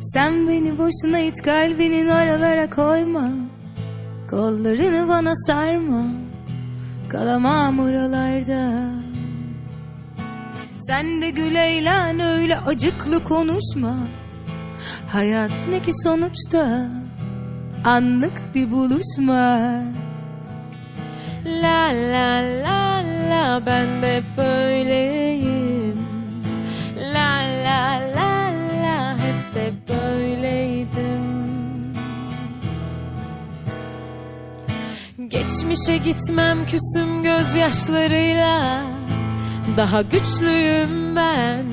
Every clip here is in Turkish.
Sen beni boşuna hiç kalbinin oralara koyma. Kollarını bana sarma. Kalamam oralarda. Sen de gül eğlen öyle acıklı konuşma. Hayat ne ki sonuçta? Anlık bir buluşma. La la la la ben de böyleyim Geçmişe gitmem küsüm gözyaşlarıyla. Daha güçlüyüm ben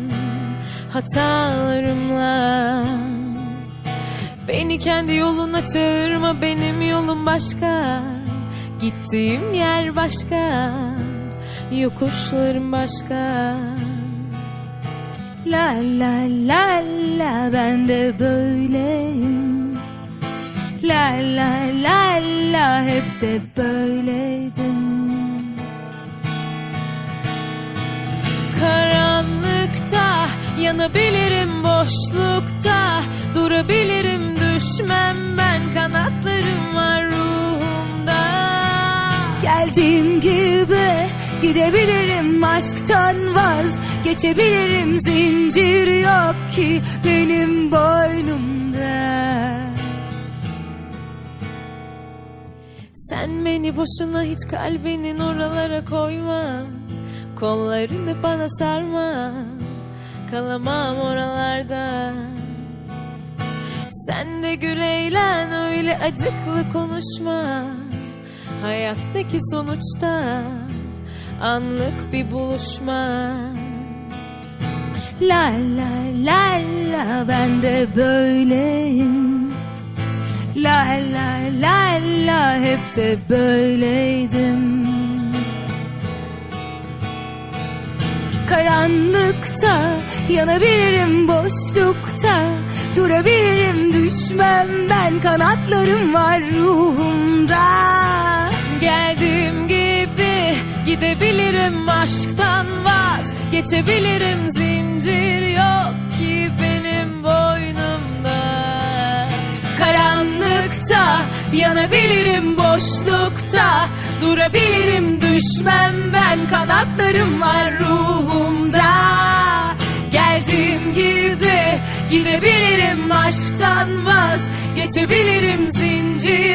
hatalarımla. Beni kendi yoluna çağırma benim yolum başka. Gittiğim yer başka Yokuşlarım başka. La la la la ben de böyleyim. La la hep de böyleydim Karanlıkta yanabilirim boşlukta. Durabilirim düşmem ben kanatlarım var ruhumda. Geldiğim gibi gidebilirim aşktan vaz. Geçebilirim zincir yok ki benim boynumda Sen beni boşuna hiç kalbinin oralara koyma. Kollarını bana sarma. Kalamam oralarda. Sen de gül eğlen öyle acıklı konuşma. Hayattaki sonuçta Anlık bir buluşma. La la la la ben de böyleyim La la la la hep de böyleydim. Karanlıkta yanabilirim boşlukta Durabilirim düşmem ben kanatlarım var ruhumda. Geldiğim gibi gidebilirim aşktan vaz Geçebilirim zincir Karanlıkta yanabilirim boşlukta. Durabilirim düşmem ben kanatlarım var ruhumda. Geldiğim gibi gidebilirim aşktan vaz Geçebilirim zincir